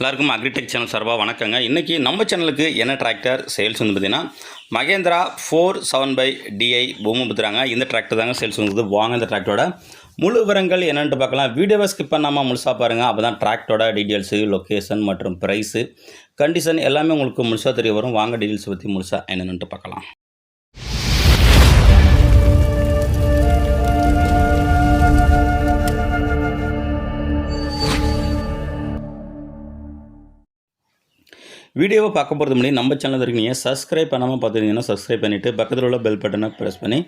எல்லாருக்கும் agritech channel சார்பாக வணக்கங்க. இன்றைக்கி நம்ம சேனலுக்கு என்ன டிராக்டர் சேல்ஸ் வந்து பார்த்தீங்கன்னா Mahindra four seven five DI பூமிபுத்திராங்க இந்த டிராக்டர் தாங்க சேல்ஸ் வந்தது வாங்க இந்த டிராக்டரோட முழு விவரங்கள் என்னென்னு பார்க்கலாம். வீடியோவை ஸ்கிப் பண்ணாமல் முழுசாக பாருங்கள் அப்போ தான் டிராக்டரோட டீட்டெயில்ஸு லொக்கேஷன் மற்றும் ப்ரைஸு கண்டிஷன் எல்லாமே உங்களுக்கு முழுசாக தெரிய வரும். வாங்க டீட்டெயில்ஸ் பற்றி முழுசாக என்னென்னு பார்க்கலாம். வீடியோவை பார்க்க போகிறது முன்னாடி நம்ம சேனல் இருக்கீங்க சப்ஸ்கிரைப் பண்ணாமல் பார்த்துருந்தீங்கன்னா சப்ஸ்கிரைப் பண்ணிவிட்டு பக்கத்தில் உள்ள பெல் பட்டனை ப்ரெஸ் பண்ணி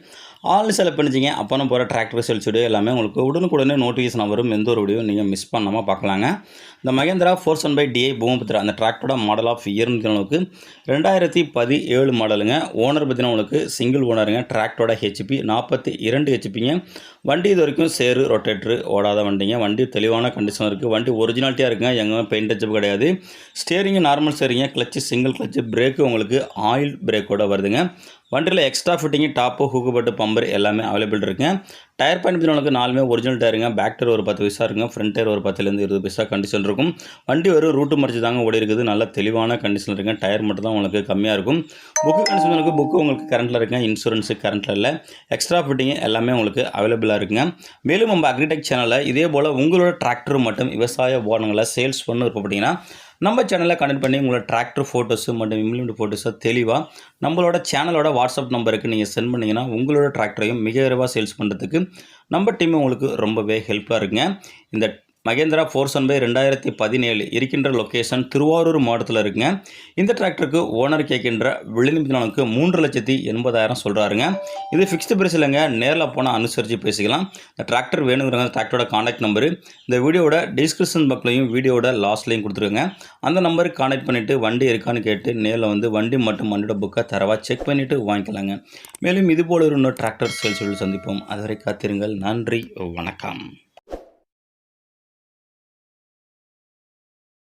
ஆல் செலக்ட் பண்ணிச்சிங்க அப்போ நான் போகிற டிராக்டர் சேல்ஸ் வீடியோ எல்லாமே உங்களுக்கு உடனுக்குடனே நோட்டிஃபிகேஷன் வரும். எந்த ஒரு வீடியோ நீங்கள் மிஸ் பண்ணாமல் பார்க்கலாங்க. இந்த Mahindra four one five DI Bhoomiputra அந்த டிராக்டரோட மாடல் ஆஃப் இயர்னு உங்களுக்கு ரெண்டாயிரத்தி பதினேழு மாடலுங்க ஓனர் பார்த்தீங்கன்னா உங்களுக்கு சிங்கிள் ஓனருங்க டிராக்டரோட ஹெச்பி நாற்பத்தி இரண்டு ஹெச்பிங்க வண்டி இது வரைக்கும் சேரு ரொட்டேட்ரு ஓடாத வண்டிங்க. வண்டி தெளிவான கண்டிஷன் இருக்குது வண்டி ஒரிஜினாலிட்டியாக இருக்குங்க. எங்கே பெயிண்ட் அச்சப்பு கிடையாது. Steering normal steering clutch single clutch brake உங்களுக்கு ஆயில் பிரேக்கோட வருதுங்க. வண்டியில் எக்ஸ்ட்ரா ஃபிட்டிங்கு டாப்பு ஹூக்கு பட்டு பம்பர் எல்லாமே அவைலபிள் இருக்குங்க டயர் பயன்படுத்தி உங்களுக்கு நாலுமே ஒரிஜினல் டயருங்க பேக் டயர் ஒரு பத்து பைசா இருக்குங்க. ஃப்ரண்ட் டயர் ஒரு பத்துலேருந்து இருபது பைசா கண்டிஷன் இருக்கும். வண்டி ஒரு ரூட்டு மறைச்சு தாங்க ஓடி இருக்குது. நல்ல தெளிவான கண்டிஷன் இருக்குங்க. டயர் மட்டும் தான் உங்களுக்கு கம்மியாக இருக்கும். புக்கு கண்டிஷன் உங்களுக்கு புக்கு உங்களுக்கு கரண்ட்டில் இருக்குங்க. இன்சூரன்ஸு கரண்ட்டில் இல்லை. எக்ஸ்ட்ரா ஃபிட்டிங்கு எல்லாமே உங்களுக்கு அவைலபிளாக இருக்குங்க. மேலும் நம்ம அக்ரிடெக் சேனலில் இதே போல் உங்களோட டிராக்டர் மட்டும் விவசாய வாகனங்களை சேல்ஸ் பண்ண விருப்பப்பட்டீங்கன்னா நம்ம சேனலில் கனெக்ட் பண்ணி உங்களோட டிராக்டர் ஃபோட்டோஸு மற்றும் இம்ப்ளிமெண்ட் ஃபோட்டோஸை தெளிவாக நம்மளோட சேனலோட வாட்ஸ்அப் நம்பருக்கு நீங்கள் சென்ட் பண்ணிங்கன்னா உங்களோட டிராக்டரையும் மிக விரைவாக சேல்ஸ் பண்ணுறதுக்கு நம்ம டீம் உங்களுக்கு ரொம்பவே ஹெல்ப்ஃபுல்லாக இருக்குங்க. இந்த மகேந்திரா ஃபோர் ஒன் பை ரெண்டாயிரத்தி பதினேழு இருக்கின்ற லொக்கேஷன் திருவாரூர் மாவட்டத்தில் இருக்குங்க. இந்த டிராக்டருக்கு ஓனர் கேட்கின்ற விளைநிமித்தனுக்கு மூன்று லட்சத்தி எண்பதாயிரம் சொல்கிறாருங்க இது ஃபிக்ஸ்டு பிரைஸ் இல்லைங்க நேரில் போனால் அனுசரித்து பேசிக்கலாம். இந்த டிராக்டர் வேணுங்கிறவங்க டிராக்டரோட காண்டாக்ட் நம்பரு இந்த வீடியோட டிஸ்கிரிப்ஷன் பக்கலையும் வீடியோட லாஸ்ட்லையும் கொடுத்துருங்க. அந்த நம்பருக்கு காண்டாக்ட் பண்ணிவிட்டு வண்டி இருக்கான்னு கேட்டு நேரில் வந்து வண்டி மற்றும் வண்டியோட புக்கை தரவாக செக் பண்ணிவிட்டு வாங்கிக்கலாங்க. மேலும் இதுபோல் இன்னொரு டிராக்டர் சேல்ஸ் சந்திப்போம். அதுவரை காத்திருங்கள். நன்றி வணக்கம்.